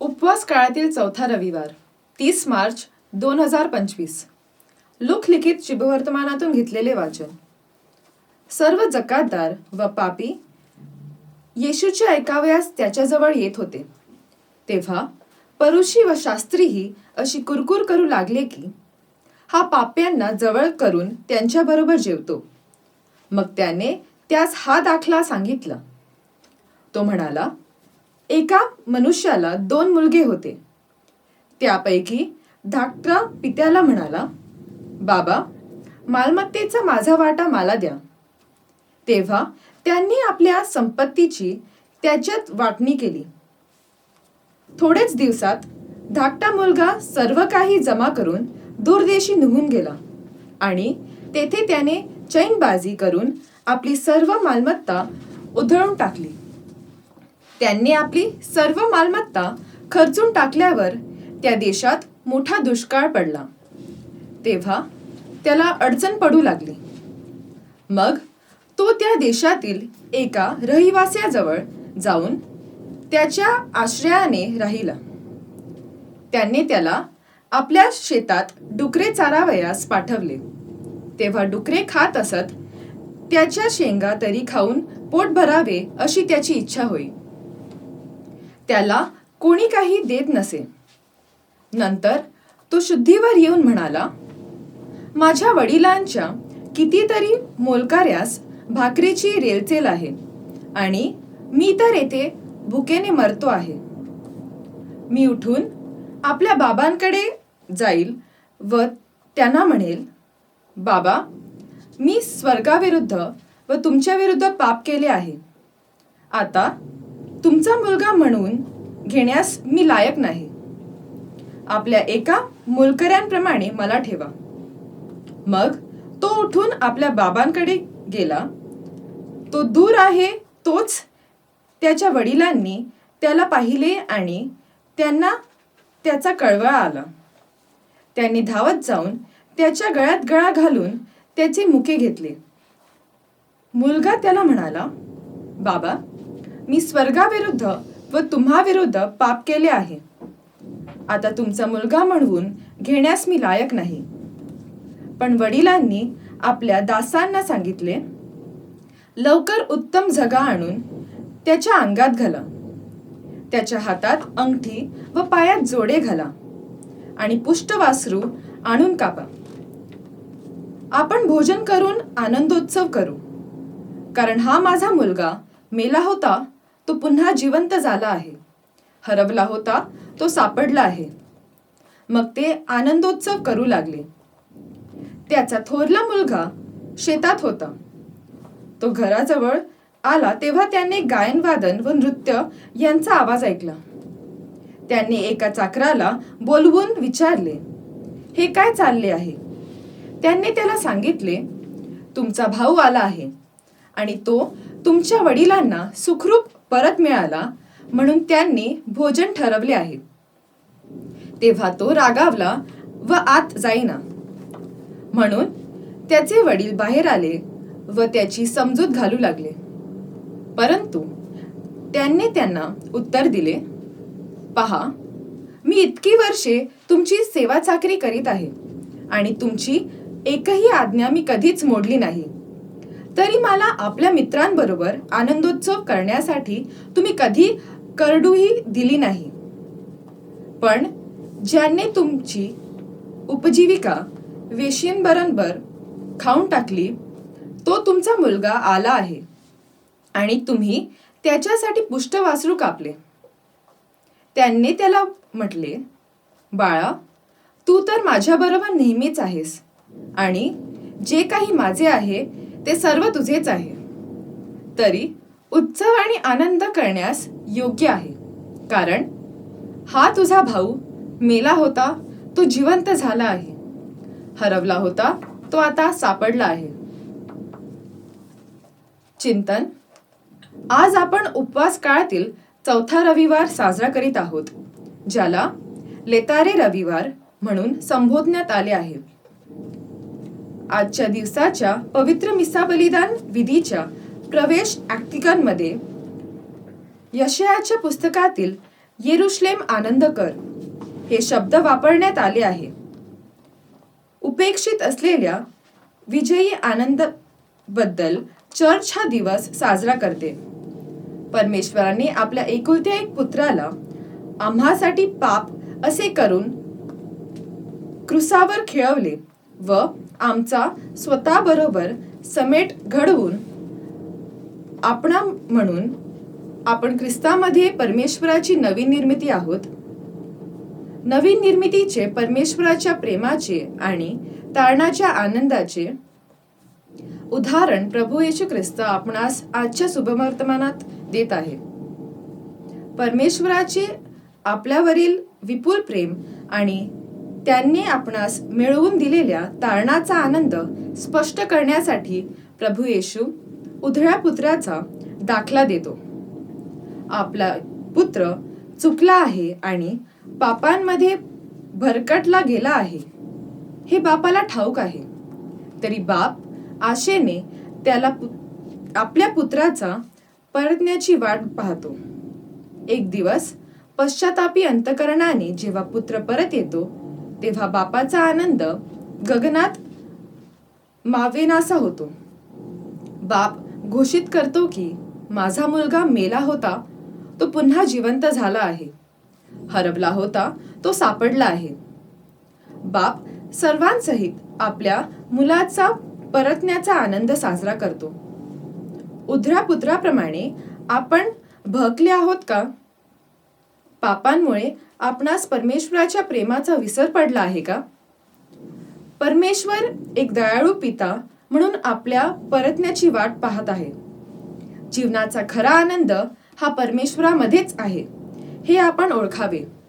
उपवास काळातील चौथा रविवार तीस मार्च दोन हजार पंचवीस. लोकलिखित शुभवर्तमानातून घेतलेले वाचन. सर्व जकातदार व पापी येशूचे ऐकावयास त्याच्याजवळ येत होते. तेव्हा परुषी व शास्त्रीही अशी कुरकुर करू लागले की हा पाप्यांना जवळ करून त्यांच्याबरोबर जेवतो. मग त्याने त्यास हा दाखला सांगितला. तो म्हणाला एका मनुष्याला दोन मुलगे होते. त्यापैकी धाकटा पित्याला म्हणाला बाबा मालमत्तेचा माझा वाटा मला द्या. तेव्हा त्यांनी आपल्या संपत्तीची त्याच्यात वाटणी केली. थोडेच दिवसात धाकटा मुलगा सर्व काही जमा करून दूरदेशी निघून गेला आणि तेथे त्याने चैनबाजी करून आपली सर्व मालमत्ता उधळून टाकली. त्यांनी आपली सर्व मालमत्ता खर्चून टाकल्यावर त्या देशात मोठा दुष्काळ पडला. तेव्हा त्याला अडचण पडू लागली. मग तो त्या देशातील एका रहिवास्याजवळ जाऊन त्याच्या आश्रयाने राहिला. त्याने त्याला आपल्या शेतात डुकरे चारावयास पाठवले. तेव्हा डुकरे खात असत त्याच्या शेंगा तरी खाऊन पोट भरावे अशी त्याची इच्छा होई. त्याला कोणी काही देत नसे. नंतर तो शुद्धीवर येऊन म्हणाला माझ्या वडिलांच्या कितीतरी मोलकार्यास भाकरीची रेलचेल आहे आणि मी तर येथे भुकेने मरतो आहे. मी उठून आपल्या बाबांकडे जाईल व त्यांना म्हणेल बाबा मी स्वर्गाविरुद्ध व तुमच्या विरुद्ध पाप केले आहे. आता तुमचा मुलगा म्हणून घेण्यास मी लायक नाही. आपल्या एका मुलकऱ्यांप्रमाणे मला ठेवा. मग तो उठून आपल्या बाबांकडे गेला. तो दूर आहे तोच त्याच्या वडिलांनी त्याला पाहिले आणि त्यांना त्याचा कळवळा आला. त्यांनी धावत जाऊन त्याच्या गळ्यात गळा घालून त्याचे मुके घेतले. मुलगा त्याला म्हणाला बाबा मी स्वर्गाविरुद्ध व तुम्हाविरुद्ध पाप केले आहे. आता तुमचा मुलगा म्हणून घेण्यास मी लायक नाही. पण वडिलांनी आपल्या दासांना सांगितले लवकर उत्तम झगा आणून त्याच्या अंगात घाला. त्याच्या हातात अंगठी व पायात जोडे घाला आणि पुष्ट वासरू आणून कापा. आपण भोजन करून आनंदोत्सव करू. कारण हा माझा मुलगा मेला होता तो पुन्हा जिवंत झाला आहे. हरवला होता तो सापडला आहे. मग ते आनंदोत्सव करू लागले. त्याचा थोरला मुलगा शेतात होता. तो घराजवळ आला तेव्हा त्याने गायनवादन व नृत्य यांचा आवाज ऐकला. त्यांनी एका चाकराला बोलवून विचारले हे काय चालले आहे? त्यांनी त्याला सांगितले तुमचा भाऊ आला आहे आणि तो तुमच्या वडिलांना सुखरूप परत मिळाला म्हणून त्यांनी भोजन ठरवले आहे. तेव्हा तो रागावला व आत जाईना. म्हणून त्याचे वडील बाहेर आले व त्याची समजूत घालू लागले. परंतु त्यांनी त्यांना उत्तर दिले पहा मी इतकी वर्षे तुमची सेवा चाकरी करीत आहे आणि तुमची एकही आज्ञा मी कधीच मोडली नाही. तरी मला आपल्या मित्रांबरोबर आनंदोत्सव करण्यासाठी तुम्ही कधी करडूही दिली नाही. पण ज्यांनी तुमची उपजीविका वेशींबरोबर खाऊन टाकली तो तुमचा मुलगा आला आहे आणि तुम्ही त्याच्यासाठी पुष्टवासरू कापले. त्यांनी त्याला म्हटले बाळा तू तर माझ्याबरोबर नेहमीच आहेस आणि जे काही माझे आहे ते सर्व तुझेच आहे. तरी उत्सव आणि आनंद करण्यास योग्य आहे. कारण हा तुझा भाऊ मेला होता तो जिवंत झाला आहे. हरवला होता तो आता सापडला आहे. चिंतन. आज आपण उपवास काळातील चौथा रविवार साजरा करीत आहोत ज्याला लेतारे रविवार म्हणून संबोधण्यात आले आहे. आजच्या दिवसाच्या पवित्र मिसा बलिदान विधीच्या प्रवेशमध्ये यशयाच्या पुस्तकातील येरुश्लेम आनंदकर हे शब्द वापरण्यात आले आहे. उपेक्षित असलेल्या विजयी आनंदबद्दल चर्च हा दिवस साजरा करते. परमेश्वराने आपल्या एकुलत्या एक पुत्राला आम्हासाठी पाप असे करून क्रुसावर खेळवले. व आमचा स्वतःबरोबर समेट घडवून आपणा म्हणून आपण ख्रिस्तामध्ये परमेश्वराची नवीन निर्मिती आहोत. नवीन निर्मितीचे परमेश्वराच्या प्रेमाचे आणि तारणाच्या आनंदाचे उदाहरण प्रभू येशू ख्रिस्त आपणास आजच्या शुभवर्तमानात देत आहे. परमेश्वराचे आपल्यावरील विपुल प्रेम आणि त्यांनी आपणास मिळवून दिलेल्या तारणाचा आनंद स्पष्ट करण्यासाठी प्रभू येशू उधळ्या पुत्राचा दाखला देतो. आपला पुत्र चुकला आहे आणि पापांमध्ये भरकटला गेला आहे. हे बापाला ठाऊक आहे. तरी बाप आशेने त्याला पु- आपल्या पुत्राचा परतण्याची वाट पाहतो. एक दिवस पश्चातापी अंतकरणाने जेव्हा पुत्र परत येतो तेव्हा बापाचा आनंद गगनात मावेनासा होतो. बाप घोषित करतो की माझा मुलगा मेला होता तो पुन्हा जिवंत झाला आहे. हरवला होता तो सापडला आहे. बाप सर्वांसहित आपल्या मुलाचा परतण्याचा आनंद साजरा करतो. उधरा पुत्राप्रमाणे आपण भकले आहोत का? पापांमुळे आपणास परमेश्वराच्या प्रेमाचा विसर पडला आहे का? परमेश्वर एक दयाळू पिता म्हणून आपल्या परतण्याची वाट पाहत आहे. जीवनाचा खरा आनंद हा परमेश्वरामध्येच आहे. हे आपण ओळखावे.